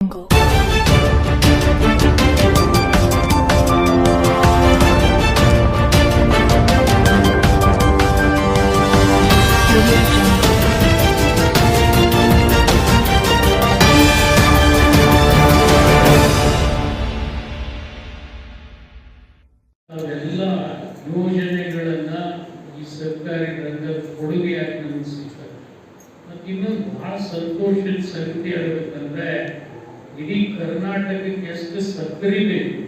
Jungle. Audio Jungle. ಅವೆಲ್ಲ ಯೋಜನೆಗಳನ್ನ ಈ ಸರ್ಕಾರಿ ರಂಗದ ಕೊಡುಗೆಯಾಗಿ ನಮಗೆ ಸಿಗ್ತದೆ ಮತ್ತು ಇನ್ನೊಂದು ಬಹಳ ಸಂತೋಷದ ಸಂಗತಿ ಹೇಳ್ಬೇಕಂದ್ರೆ ಇಡೀ ಕರ್ನಾಟಕಕ್ಕೆ ಎಷ್ಟು ಸಕ್ಕರೆ ಬೇಕು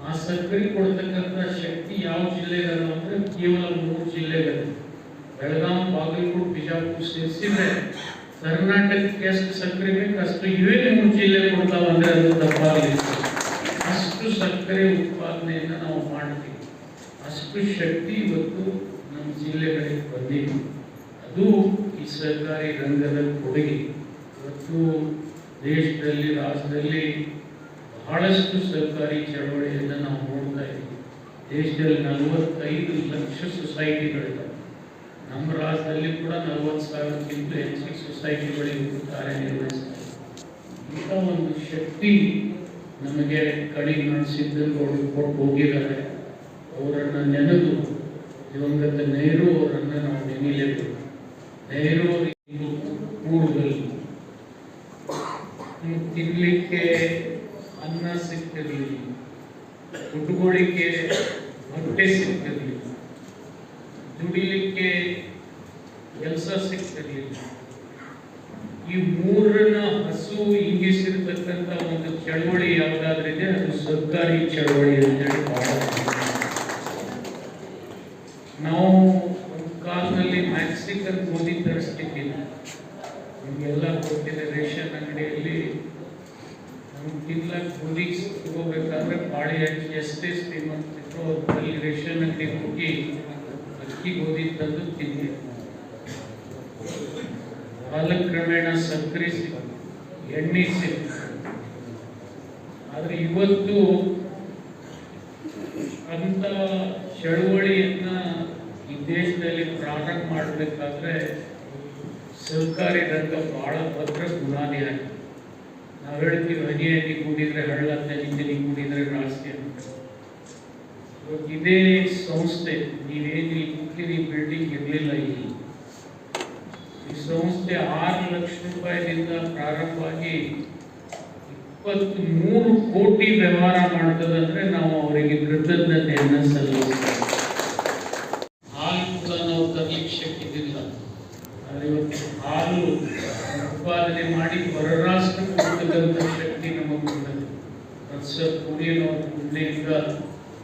ಆ ಸಕ್ಕರೆ ಕೊಡ್ತಕ್ಕಂಥ ಶಕ್ತಿ ಯಾವ ಜಿಲ್ಲೆಗಲ್ಲ ಅಂದ್ರೆ ಕೇವಲ ಮೂರು ಜಿಲ್ಲೆಗಳು ಬೆಳಗಾವಿ ಬಾಗಲಕೋಟೆ ಬಿಜಾಪುರ ಸೇರಿಸಿದ್ರೆ ಕರ್ನಾಟಕಕ್ಕೆ ಎಷ್ಟು ಸಕ್ಕರೆ ಬೇಕು ಅಷ್ಟು ಇವೇ ಮೂರು ಜಿಲ್ಲೆ ಕೊಡ್ತಾವ ಅಂದ್ರೆ ಅದು ತಪ್ಪಾಗಲಿಲ್ಲ ಅಷ್ಟು ಸಕ್ಕರೆ ಉತ್ಪಾದನೆಯನ್ನು ನಾವು ಮಾಡ್ತೀವಿ ಅಷ್ಟು ಶಕ್ತಿ ಇವತ್ತು ನಮ್ಮ ಜಿಲ್ಲೆಗಳಿಗೆ ಬಂದಿದೆ ಅದು ಈ ಸರ್ಕಾರಿ ರಂಗದ ಕೊಡುಗೆ ಇವತ್ತು ದೇಶದಲ್ಲಿ ರಾಜ್ಯದಲ್ಲಿ ಬಹಳಷ್ಟು ಸರ್ಕಾರಿ ಚಳವಳಿಯನ್ನು ನಾವು ನೋಡ್ತಾ ಇದ್ದೀವಿ. ದೇಶದಲ್ಲಿ ನಲವತ್ತೈದು ಲಕ್ಷ ಸೊಸೈಟಿಗಳಿದ್ದಾವೆ ನಮ್ಮ ರಾಜ್ಯದಲ್ಲಿ ಕೂಡ ನಲವತ್ತು ಸಾವಿರಕ್ಕಿಂತ ಹೆಚ್ಚು ಸೊಸೈಟಿಗಳಿಗೆ ಕಾರ್ಯನಿರ್ವಹಿಸ್ತಾರೆ ಇಂಥ ಒಂದು ಶಕ್ತಿ ನಮಗೆ ಕಡಿಮೆ ಸಿದ್ದಗೌಡರು ಕೊಟ್ಟು ಹೋಗಿದ್ದಾರೆ. ಅವರನ್ನು ನೆನೆದು ದಿವಂಗತ ನೆಹರು ಅವರನ್ನು ನಾವು ನೆನೆಯಲೇಬೇಕು ನೆಹರು ಅವರಿಗೆ ತಿನ್ಲಿಕ್ಕೆ ಅನ್ನ ಸಿಗ್ತಿರ್ಲಿಲ್ಲ. ಉಟ್ಕೊಳ್ಳಿಕ್ಕೆ ಹೊಟ್ಟೆ ಸಿಗ್ತಿರ್ಲಿಲ್ಲ. ದುಡಿಲಿಕ್ಕೆ ಕೆಲಸ ಸಿಗ್ತಿರ್ಲಿಲ್ಲ. ಈ ಮೂರನ್ನ ಹಸು ಇಂಗಿಸಿರ್ತಕ್ಕಂಥ ಒಂದು ಚಳವಳಿ ಯಾವುದಾದ್ರಿದೆ ಅದು ಸರ್ಕಾರಿ ಚಳವಳಿ ಅಂತೇಳಿ ಭಾಳ ನಾವು ಒಂದು ಕಾಲದಲ್ಲಿ ಮ್ಯಾಕ್ಸಿಕನ್ ಗೋಧಿ ತರಿಸ್ಲಿಕ್ಕಿಲ್ಲ. ನಿಮಗೆಲ್ಲ ಗೊತ್ತಿದೆ, ರೇಷನ್ ಅಂಗಡಿಯಲ್ಲಿ ನಮ್ಗೆ ತಿನ್ಲಕ್ಕೆ ಹೋಗ್ಬೇಕಾದ್ರೆ ಪಾಳಿ ಹಾಕಿ ಎಷ್ಟೇ ಶ್ರೀಮಂತಿದ್ರು ಅಲ್ಲಿ ರೇಷನ್ ಅಂಗಡಿ ಹೋಗಿ ಅಕ್ಕಿ ಗೋಧಿ ತಂದು ತಿಂದೆ ಕಾಲಕ್ರಮೇಣ ಸಕ್ಕರೆ ಸಿಕ್ತು ಎಣ್ಣೆ ಸಿಕ್ತು ಆದ್ರೆ ಇವತ್ತು ಅಂತ ಚಳುವಳಿಯನ್ನ ಈ ದೇಶದಲ್ಲಿ ಪ್ರಾರಂಭ ಮಾಡಬೇಕಾದ್ರೆ ಸಹಕಾರಿ ರಂಗ ಬಹಳ ಭದ್ರ ಬುನಾದಿ ಆಗಿದೆ. ನಾವು ಹೇಳ್ತೀವಿ ಹನಿ ಹನಿ ಕೂಡಿದ್ರೆ ಹಳ್ಳ ತನಿ ಕೂಡಿದ್ರೆ ರಾಸ್ತಿ ಅಂತ. ಇದೇ ಸಂಸ್ಥೆ, ನೀವೇನು ಈ ಬಿಲ್ಡಿಂಗ್ ಇರಲಿಲ್ಲ ಇಲ್ಲಿ. ಈ ಸಂಸ್ಥೆ ಆರು ಲಕ್ಷ ರೂಪಾಯಿದಿಂದ ಪ್ರಾರಂಭವಾಗಿ ಇಪ್ಪತ್ತ್ ಮೂರು ಕೋಟಿ ವ್ಯವಹಾರ ಮಾಡ್ತದಂದ್ರೆ ನಾವು ಅವರಿಗೆ ಕೃತಜ್ಞತೆಯನ್ನ ಸಲ್ಲಿಸ್ತೇವೆ. ಹಾಲು ಕೂಡ ನಾವು ತರ್ಲಿಕ್ಕೆ ಶಕ್ತಿದಿಲ್ಲ ಇವತ್ತು ಹಾಲು ಉತ್ಪಾದನೆ ಮಾಡಿ ಪರರಾಷ್ಟ್ರಕ್ಕೆ ರಾಷ್ಟ್ರಕ್ಕೆ ಕೊಡ್ತಕ್ಕಂಥ ಶಕ್ತಿ ನಮಗೆ ಬಂದಿದೆ ವರ್ಷ ಕುಡಿಯನವರ ಪುಣ್ಯದಿಂದ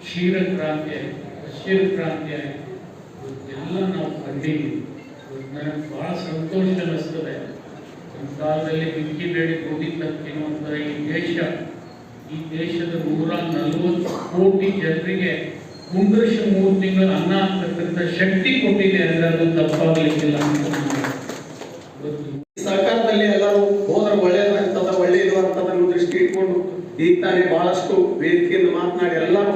ಕ್ಷೀರ ಕ್ರಾಂತಿ ಆಯಿತು ಹಸಿರು ಕ್ರಾಂತಿ ಆಯಿತು. ಇವತ್ತೆಲ್ಲ ನಾವು ಕಂಡಿದ್ದೀವಿ. ಇವತ್ತು ನನಗೆ ಭಾಳ ಸಂತೋಷ ಅನ್ನಿಸ್ತದೆ. ನಮ್ಮ ಕಾಲದಲ್ಲಿ ಬಿಕ್ಕಿ ಬೇಡಿ ಗೋಧಿ ಅಂತಾರೆ ಈ ದೇಶ. ಈ ದೇಶದ ನೂರ ನಲವತ್ತು ಕೋಟಿ ಜನರಿಗೆ ಮುಂದರ್ಶ ಮೂರು ತಿಂಗಳು ಅನ್ನ ಆಗ್ತಕ್ಕಂಥ ಶಕ್ತಿ ಕೊಟ್ಟಿದೆ. ಅಂದ್ರೆ ಅದು ತಪ್ಪಾಗಲಿಕ್ಕಿಲ್ಲ ಅಂತ ಸರ್ಕಾರದಲ್ಲಿ ಎಲ್ಲರೂ ಹೋದ್ರೆ ಒಳ್ಳೇದಾಗ್ತದ ಒಳ್ಳೇದು ಅಂತದನ್ನು ದೃಷ್ಟಿ ಇಟ್ಕೊಂಡು ಈಗ ತಾನೇ ಬಹಳಷ್ಟು ವೇದಿಕೆಯಿಂದ ಮಾತನಾಡಿ ಎಲ್ಲರೂ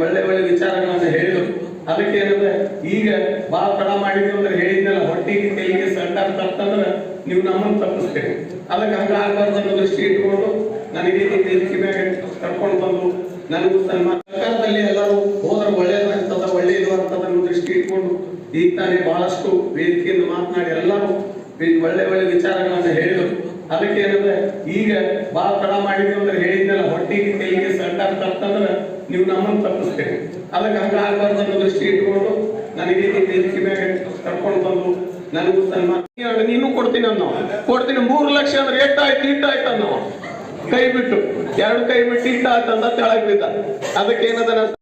ಒಳ್ಳೆ ಒಳ್ಳೆ ವಿಚಾರಗಳನ್ನು ಹೇಳಿದರು. ಅದಕ್ಕೆ ಏನಂದ್ರೆ, ಈಗ ಬಹಳ ತಡ ಮಾಡಿದ್ವಿ ಅಂದ್ರೆ ಹೇಳಿದ್ನಲ್ಲ, ಹೊಟ್ಟಿಗೆ ಕೈಗೆ ಸರ್ಕಾರ ತಪ್ಪಂದ್ರೆ ನೀವು ನಮ್ಮನ್ನು ತಪ್ಪಿಸ್ತೇವೆ ಅದಕ್ಕೆ ಹಂಗ ಆಗ್ಬಾರ್ದು ಅನ್ನೋ ದೃಷ್ಟಿ ಇಟ್ಕೊಂಡು ನನಗೆ ವೇದಿಕೆ ಮೇಲೆ ಕರ್ಕೊಂಡು ಬಂದು ನನಗೂ ತನ್ನ ಸರ್ಕಾರದಲ್ಲಿ ಎಲ್ಲರೂ ಹೋದ್ರೆ ಒಳ್ಳೇದಾಗ್ತದ ಒಳ್ಳೇದು ಅಂತದನ್ನು ದೃಷ್ಟಿ ಇಟ್ಕೊಂಡು ಈಗ ತಾನೇ ಬಹಳಷ್ಟು ವೇದಿಕೆಯಿಂದ ಮಾತನಾಡಿ ಎಲ್ಲರೂ ಈ ಒಳ್ಳೆ ಒಳ್ಳೆ ವಿಚಾರಗಳನ್ನು ಹೇಳಿದ್ರು. ಅದಕ್ಕೆ ಏನಂದ್ರೆ, ಈಗ ಬಾಳ ತಡ ಮಾಡಿದ್ರು ಅಂದ್ರೆ ಹೇಳಿದ್ನಲ್ಲ ಹೊಟ್ಟಿಗೆ ತೆಲಿಗೆ ಸರ್ಕಾರ ತಪ್ಪಂದ್ರೆ ನೀವು ನಮ್ಮನ್ನು ತಪ್ಪಿಸ್ತೇವೆ ಅದಕ್ಕೆ ಹಂಗ ಆಗ್ಬಾರ್ದು ಅನ್ನೋ ದೃಷ್ಟಿ ಇಟ್ಕೊಂಡು ನನಗೆ ವೇದಿಕೆ ಮ್ಯಾಗ ಕರ್ಕೊಂಡು ಬಂದು ನನಗೂ ಸನ್ಮಾನ ನೀನು ಕೊಡ್ತೀನಿ ಅನ್ನೋ. ಕೊಡ್ತೀನಿ, ಮೂರು ಲಕ್ಷ ಅಂದ್ರೆ ಎಷ್ಟಾಯ್ತು, ಇಟ್ಟಾಯ್ತು ಅನ್ನೋ. ಕೈ ಬಿಟ್ಟು, ಎರಡು ಕೈ ಬಿಟ್ಟು ಅಂತ ತೆಳಗ್ ಬಿದ್ದ ಅದಕ್ಕೆ ಏನದ